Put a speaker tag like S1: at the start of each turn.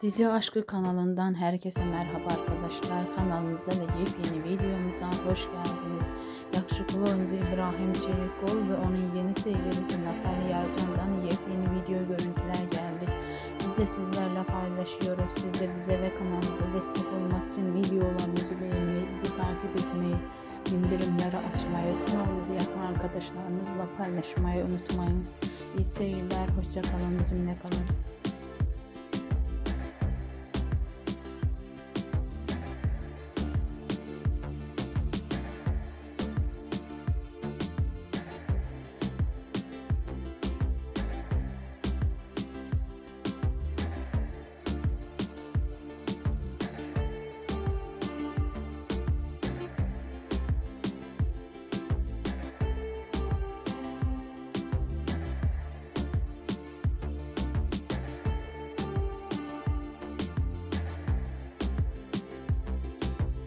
S1: Dizi Aşkı kanalından herkese merhaba arkadaşlar. Kanalımıza ve yepyeni videomuza hoş geldiniz. Yakışıklı oyuncu İbrahim Çelikkol ve onun yeni sevgilisi Natalya Yarcan'dan yepyeni video görüntüler geldi. Biz de sizlerle paylaşıyoruz. Siz de bize ve kanalımıza destek olmak için videolarımızı beğenmeyi, bizi takip etmeyi, bildirimleri açmayı, kanalımızı yakın arkadaşlarınızla paylaşmayı unutmayın. İyi seyirler, hoşçakalın, bizimle kalın.